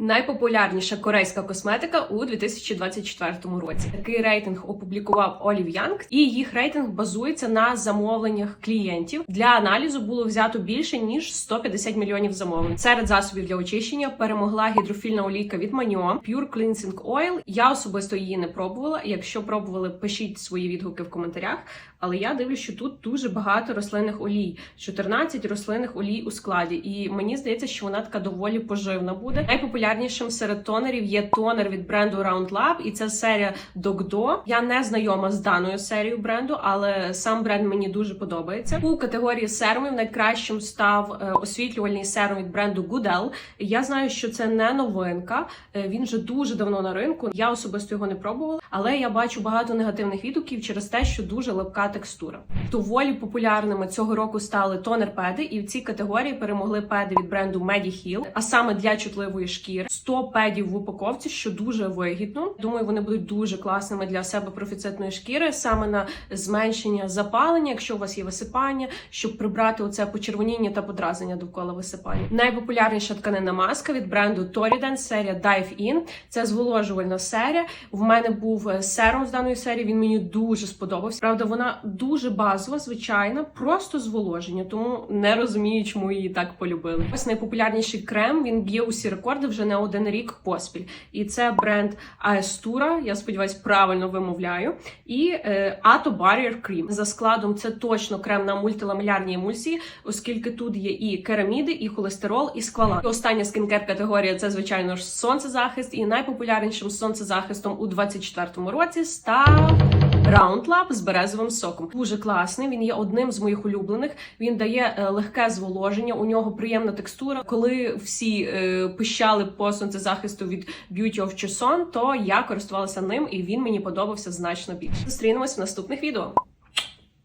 Найпопулярніша корейська косметика у 2024 році. Такий рейтинг опублікував Олів Янг, і їх рейтинг базується на замовленнях клієнтів. Для аналізу було взято більше ніж 150 мільйонів замовлень. Серед засобів для очищення перемогла гідрофільна олійка від Manio Pure Cleansing Oil. Я особисто її не пробувала. Якщо пробували, пишіть свої відгуки в коментарях. Але я дивлюсь, що тут дуже багато рослинних олій, 14 рослинних олій у складі, і мені здається, що вона така доволі поживна буде. Найпопулярнішим серед тонерів є тонер від бренду Round Lab, і це серія Dogdo. Я не знайома з даною серією бренду, але сам бренд мені дуже подобається. У категорії серумів найкращим став е, освітлювальний серум від бренду Goodell. Я знаю, що це не новинка. е, Він вже дуже давно на ринку. Я особисто його не пробувала, але я бачу багато негативних відгуків через те, що дуже липка текстура. Доволі популярними цього року стали тонер-педи, і в цій категорії перемогли педи від бренду Mediheal, а саме для чутливої шкіри. 100 педів в упаковці, що дуже вигідно. Думаю, вони будуть дуже класними для себе профіцитної шкіри, саме на зменшення запалення, якщо у вас є висипання, щоб прибрати оце почервоніння та подразнення довкола висипання. Найпопулярніша тканина маска від бренду Toriden, серія Dive In. Це зволожувальна серія. В мене був е, серум з даної серії. Він мені дуже сподобався. Правда, вона дуже базова, звичайна, просто зволоження, тому не розумію, чому її так полюбили. Ось найпопулярніший крем. Він б'є усі рекорди вже не один рік поспіль. І це бренд Aestura, Я сподіваюсь, правильно вимовляю. І е, Ato Barrier Cream. За складом це точно крем на мультиламелярні емульсії, оскільки тут є і кераміди, і холестерол, і сквала. І остання скінкер категорія це звичайно ж сонцезахист. І найпопулярнішим сонцезахистом у 2024 році став. Lab з березовим соком дуже класний. Він є одним з моїх улюблених. Він дає е, легке зволоження. У нього приємна текстура. Коли всі е, пищали по сонцезахисту від Beauty of Chuson, то я користувалася ним, і він мені подобався значно більше. Зустрінемось в наступних відео.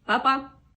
Па-па!